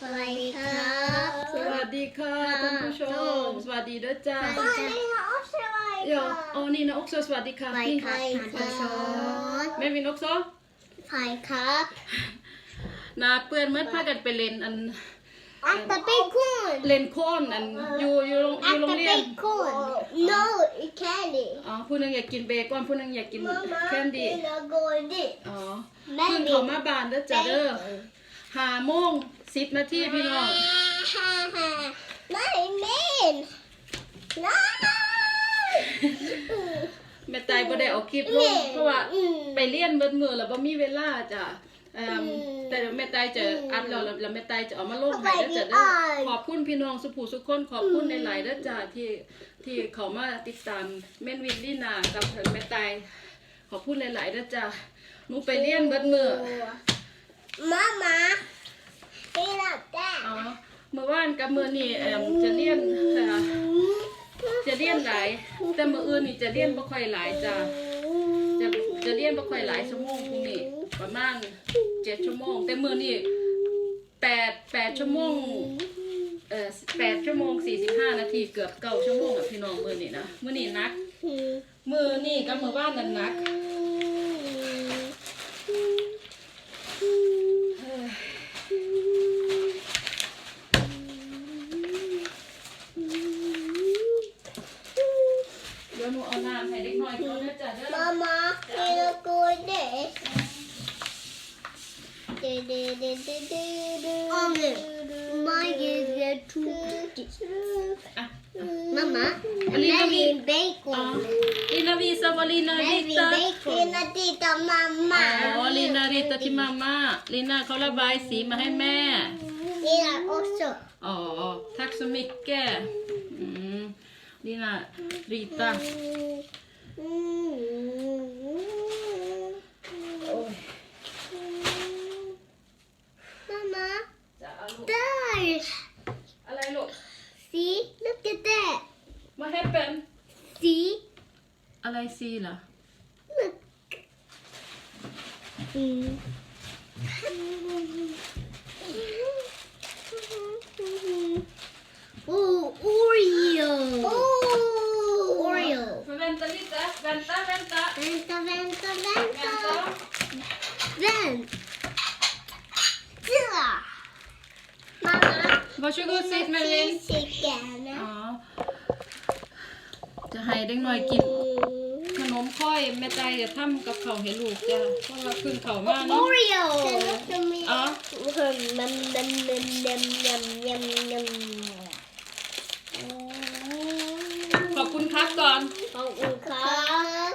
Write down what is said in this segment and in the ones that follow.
สวัสดีครับ สวัสดีค่ะท่านผู้ชม สวัสดีด้วยจ้าสวัสดีค่ะ Ja, och Nina också สวัสดีค่ะสวัสดีครับท่านผู้ชมแม่วิน också ไผ่ครับหนาเปื้อนเมื่อพากันไปเล่นอันอัตตาเบคอนเล่นโค่นอันอยู่อยู่โรงออัตยู่โรงตาเรีเบยนคอน no it candy อ๋อผู้หนึงอยากกินเบคอนผู้หนึงอยากกินแคนดี้ go this อ๋อแม่เพิ่งดิเขามาบานเด้อจ้าเด้อห้าโมง สิบนาทีพี่น้องฮ่าฮ่าไม่เมนน้แม่ตายบ่ได้เอาคลิปลงเพราะว่าไปเรียนเบิดมือแล้วบ่มีเวลาจ้ะเอิ่มแต่เดี๋ยวแม่ตายจะอัดแล้วแล้วแล้วแม่ตายจะเอามาลงให้เด้อจ้ะเด้อขอบคุณพี่น้องสุภูสุขคนขอบคุณหลายๆเด้อจ้ะที่ที่เขามาติดตามแม่นวินลี่นากับแม่ตายขอบคุณหลายๆเด้อจ้ะหนูไปเรียนเบิดมือ มามาพี่ลับได้ อ๋อเมื่อวานกับมือนี้เอิ่มจะเรียนเอ่อจะเรียนหลาย แต่มืออื่นนี่จะเรียนบ่ค่อยหลายจ้ะจะจะเรียนบ่ค่อยหลายชั่วโมงพรุ่งนี้ประมาณเจ็ดชั่วโมง แต่มือนี้แปดแปดชั่วโมงเอ่อแปดชั่วโมงสี่สิบห้านาทีเกือบเก้าชั่วโมงกับพี่น้องมือนี้นะมือนี้นักมือนี้กับมือว่านนั้นนักเอ้ยเดี๋ยวหนูเอาน้ำให้เด็กน้อยก่อนนะจ๊ะเด้อมามาพี่ลับกูเด็กเด็ดเด็ดเด็ดเด็ดเด็ดมาเยอะทุกอะมามาอันนี้มีเบคอ๋ออน Lina visa vad Lina แม่มี ritar. เบคอนนาทีต่อมามาอ๋อ Lina ritar till mamma. Lina เขาระบายสีมาให้แม่นี่ละ också อ๋อ tack så mycket. Mm. Lina rita. อืมโอ้ยมามาจะเอาลูก där อะไรลูก see look at that มาให้เป็น see อะไรซีล่ะ look อืม Oh, Oreo! Oh! Oreo! Vänta lite. Vänta, vänta. Vänta, vänta, Vänta. vänta! Vänt! Ja! Mamma! Varsågod sitt Melvin. Fysiken. อ๋อจะให้เด็กหน่อยกินขนมค่อยแม่ใจจะทำกับเขาวให้ลูกจ้ะเพราะว่าเพิ่งเขามาเนาะ Oreo! Ja. Nam, nam, nam, nam, nam, nam, nam. ขอบ คุณครับก่อน ขอบคุณครับ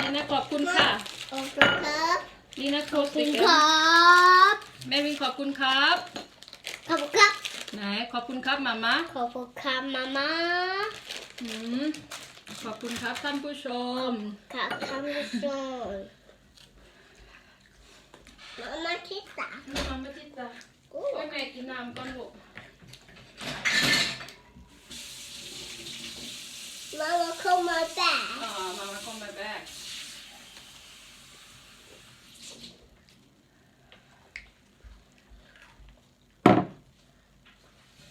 นี่นะขอบคุณค่ะ ขอบคุณครับนี่นะโคขอบสิคุณกครับแม่วินขอบคุณครับ ขอบคุณครับไหนขอบคุณครับมาม่าขอบคุณครับมาม่าหืมขอบคุณครับท่านผู้ชมค่ะท่านผู้ชมมาม่าคิดตามาไม่ติดตาโอ้ยแม่กินน้ำก่อนลูก มาม่าเข้ามาแต่อ๋อมามา come back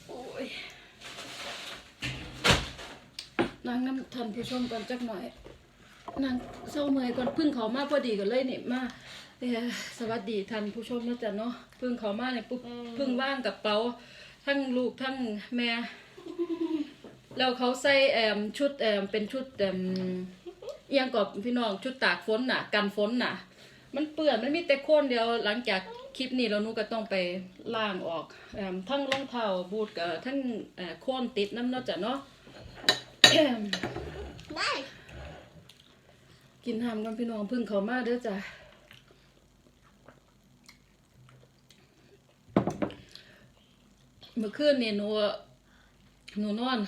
โอ้ยนั่งน้ำท่านผู้ชมก่อนจักหน่อยนั่งเศร้าเมื่อยก่อนเพึ่งเขามาพอดีกันเลยเนี่ยมาเอ่อสวัสดีท่านผู้ชมนะจ๊ะเนาะเพึ่งเขามาเนี่ยปุ๊บเพึ่งว่างกับเป๋าทั้งลูกทั้งแม่ แล้วเขาใส่แอมชุดแอมเป็นชุดแอมเอียงกับพี่น้องชุดตากฝนน่ะ กันฝนน่ะ มันเปื้อนมันมีแต่โคนเดียวหลังจากคลิปนี้เรานูก็ต้องไปล้างออกอมทั้งรองเท้าบูทกับทั้งเอ่อโคนติดน้ำเนาะจ้ะเนาะได้กินน้ำกันพี่น้องพึ่งเขามาเด้อจ้ะเมื่อคืนนี่หนูหนูนอน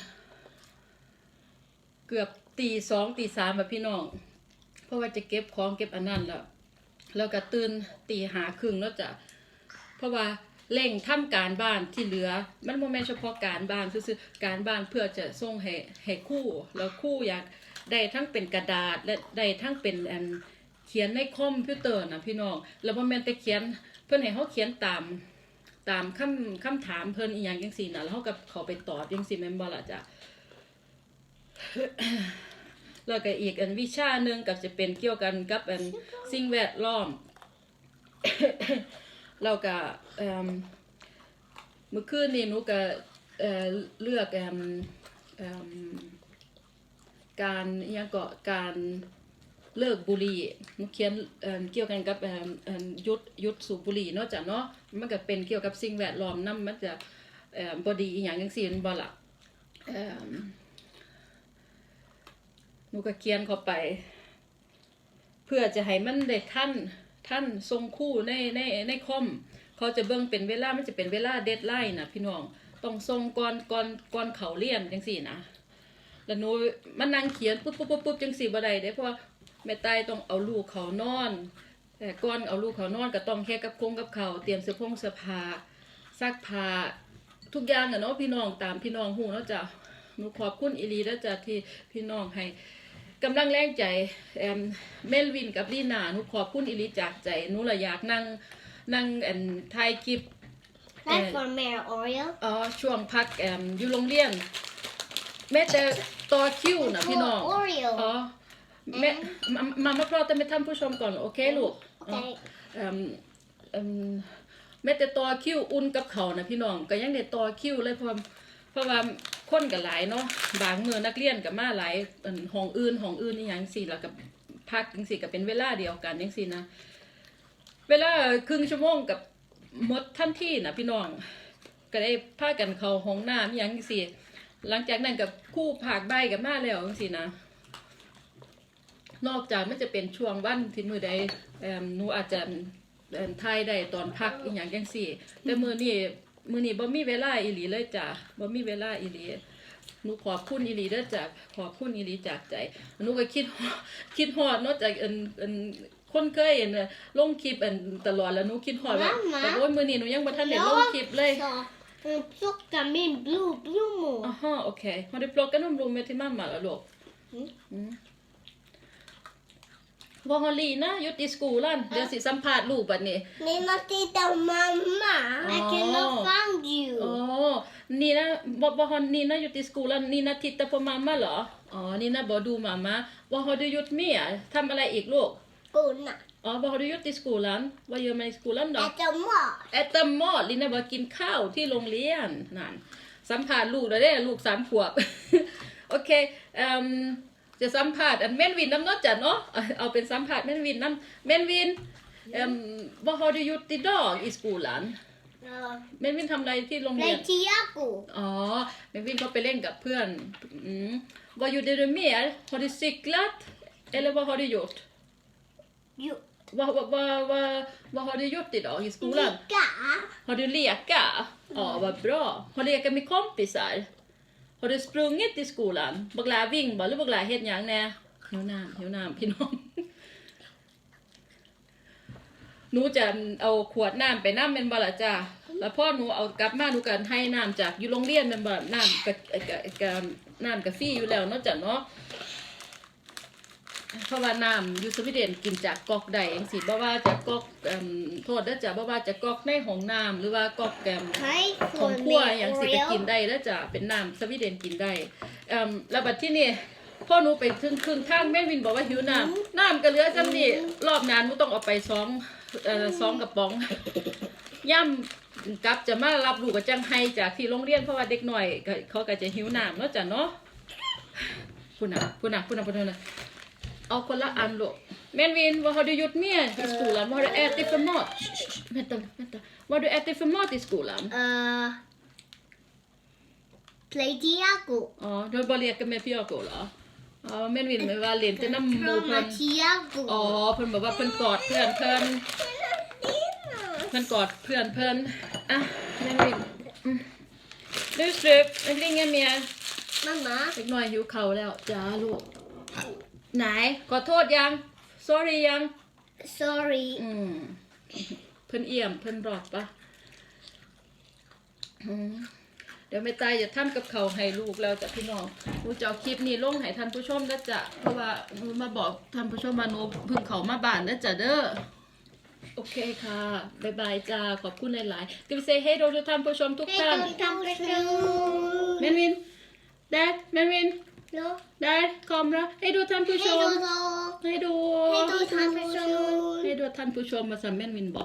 เกือบตีสองตีสามแบบพี่น้อง เพราะว่าจะเก็บของเก็บอันนั้นแล้วแล้วก็ตื่นตีหาครึ่งแล้วจะเพราะว่าเร่งทำการบ้านที่เหลือ มันโมเมนเฉพาะการบ้านซื่อการบ้านเพื่อจะส่งให้ให้คู่ แล้วคู่อยากได้ทั้งเป็นกระดาษและได้ทั้งเป็นอันเขียนในคอมพิวเตอร์นะพี่น้อง แล้วโมเมนแต่เขียนเพื่อนให้เขาเขียนตามตามคำคำถามเพิ่นอีหยังจังซี่นะแล้วเฮาก็เขาไปตอบจังซี่แม่นบ่ละจ้ะ แล้วก็อีกอันวิชาหนึงก็จะเป็นเกี่ยวกันกับอันสิ่งแวดล้อมแล้วก็เอิ่มเมื่อคืนนี้หนูก็เอ่อเลือกเอิ่มเอิ่มการอิหยังก็การเลิกบุหรี่หนูเขียนเอิ่มเกี่ยวกันกับเอิ่มเอิ่มหยุดหยุดสูบบุหรี่เนาะจ้ะเนาะมันก็เป็นเกี่ยวกับสิ่งแวดล้อมนำมันจะเอ่อบ่ดีอีหยังจังซี่แม่นบ่ล่ะเอิ่มห นูก็เขียนเข้าไป เพื่อจะให้มันได้ท่านท่านทรงคู่ในในในคอมเขาจะเบิ่งเป็นเวลามันจะเป็นเวลาเดดไลน์นะพี่น้องต้องส่งก่อนก่อนก่อนเขาเรียนจังสี่นะแล้วหนูมันนั่งเขียนปุ๊บปุ๊บปุ๊บปุ๊บจังสี่บ่ได้เด้เพราะว่าแม่ตายต้องเอาลูกเขานอน แต่ก่อนเอาลูกเขานอนก็ต้องแค่กับคงกับเขาเตรียมเสื้อผงเสื้อผ้าซักผ้าทุกอย่างอะเนาะพี่น้องตามพี่น้องหูเนาะจ้ะหนูขอบคุณอีลีแล้วจ้ะที่พี่น้องให้ กำลังแรงใจแอมเมลวินกับลีนาหนูขอบคุณอิลิจากใจหนูละอยากนั่งนั่งอันถ่ายคลิป That's for Mare Oreo. อ๋อช่วงพักแอมอยู่โรงเรียนแม้แต่ต่อคิวนะพี่น้อง For Oreo. อ๋อแม่มามามาพรอแต่ไม่ท่านผู้ชมก่อนโอเคลูก Okay. เอิ่มเอิ่มแม้แต่ต่อคิวอุ่นกับเขาวนะพี่น้องก็ยังได้ต่อคิวเลยเพราะว่า เพราะว่าคนก็หลายเนาะบางมือนักเรียนก็มาหลายห้องอื่นห้องอื่นนี่ยังสี่แล้วก็พักจังสี่ก็เป็นเวลาเดียวกันจังสี่นะ เวลาครึ่งชั่วโมงกับมดทันที่นะพี่น้อง ก็ได้พากันเข้าห้องน้ำยังสี่หลังจากนั้นกับคู่ผากใบกับมาแล้วจังสี่นะนอกจากมันจะเป็นช่วงวันที่มือใดเอิ่มหนูอาจจะเอิ่มทายได้ตอนพักอีหยังจังซี่ แต่มือนี้ มือนี้บ่มีเวลาอีหลีเลยจ้ะบ่มีเวลาอีหลีหนูขอบคุณอีหลีเด้อจ้ะขอบคุณอีหลีจากใจหนูก็คิดคิดฮอดเนาะจากอันอันคนเคยเห็นน่ะลงคลิปอันตลอดแล้วหนูคิดฮอดว่า Mamma แต่โอ้ยมื้อนี้หนูยังบ่ทันได้ลงคลิปเลย Så, mm, plocka min blue blommor. อ๋อโอเค har du plockat någon blommor till mamma då, låg? Mm. Mm. Vad har Lina gjort i skolan? Det är samt part ลูกบัดนี้ Nina, titta mamma. I Åh. cannot find you. อ๋อ Nina, vad, vad har Nina gjort i skolan? Nina tittar på mamma เหรอ อ๋อ Nina บอกดู mamma. Vad har du gjort mer? ทำอะไรอีกลูก Godna. อ๋อ vad har du gjort i skolan? Vad gör man i skolan då? Äta mat. แอตมอดลินาบอกกินข้าวที่โรงเรียนนั่นสัมภาษณ์ลูกแล้วเด้ลูกสามขวบ โอเคเอิ่ม จะสัมภาษณ์อันเมนวินน้ำเนอจัดเนาะเอาเอาเป็นสัมภาษณ์เมนวินน้ำเมนวินเอิ่ม vad har du gjort idag i skolan Ja. เมนวินทำอะไรที่โรงเรียน Play Tiago. อ๋อเมนวินก็ไปเล่นกับเพื่อนอืม vad gjorde du mer har du cyklat eller vad har du gjort Jo. vad, vad, vad, vad, vad har du gjort idag i skolan Lika. Har du leka? Ja, vad bra. Har du lekat med kompisar? Har du sprungit i skolan? บักลาวิ่งบ่หรือบักลาเฮ็ดหยังแน่หิวน้ำหิวน้ำพี่น้อง หนูจะเอาขวดน้ำไปน้ำเป็นบ่ละจ้าแล้วพ่อหนูเอากลับมาหนูกันให้น้ำจากอยู่โรงเรียนเป็นบ่น้ำกับกับน้ำกาแฟอยู่แล้วเนาะจ้ะเนาะ เพราะว่าน้ำอยูสวีเดนกินจากก๊อกใดเองสิบ่ว่าจะก๊อกเอิ่มโทษนะจ๊ะบ่ว่าจะก๊อกในห้องน้ำหรือว่าก๊อกแกม Hej ของ for ครัว me อย่างสิก็กิน Oreo. ได้แล้วจ้ะเป็นน้ำสวีเดนกินได้เอิ่มแล้วบัดที่นี่พ่อหนูไปถึงครึ่งทางแม่นวินบอกว่าหิวน้ำน้ำก็เหลือจำนี่รอบนั้นหนูต้องเอาไปสองเอ่อสองกระป๋อง ย่ำกลับจะมารับลูกกับจังไห้จากที่โรงเรียนเพราะว่าเด็กหน่อยก็เขาก็จะหิวน้ำเนาะจ้ะเนาะพูดนะพูดนะพูดนะพูดนะ เอาคนละอันลูกแมนวิน vad har du gjort mer i skolan vad har du ätit för mat Shh, shh, shh. vänta vänta vad har du ätit för mat i skolan Uh, play Tiago. อ๋อโดนบอลเรียกกันแม่พี่ออกเหรออ๋อแม่นวินไม่ว่าเล่นแต่น้ำหมูเพิ่ Krama น Tiago. อ๋อเพิ่นบอกว่าเพิ่นกอดเพื่อนเพิ่นเพิ่นกอดเพื่อนเพิ่นอะแม่นวินอืมดูสตริปนักเรียนเมีย Mamma. เล็กน้อยหิวเข่าวแล้วจ้าลูก ไหนขอโทษยัง sorry ยัง Sorry. อืมเพิ่นเอี่ยมเพิ่นรอดปะอืมเดี๋ยวไม่ตายจะทำกับเขาวให้ลูกแล้วจ้ะพี่น้องหนูจะเอาคลิปนี้ลงให้ท่านผู้ชมนะจ๊ะเพราะว่าหนูมาบอกท่านผู้ชมมาหนูเพิ่งเขามาบ้านนะจ๊ะเด้อโอเคค่ะบ๊ายบายจ้าขอบคุณหลายๆ Ska vi säga hej då till ท่านผู้ชมทุกให้ท่านดูทำประตูแมนวิน där แมนวินเนาะ där kamera hej då ท่านผู้ชให้ดูมโล hej då ให้ดูทำประตู hej då ท่านผู้ชมมาสั่นแมนวินบอก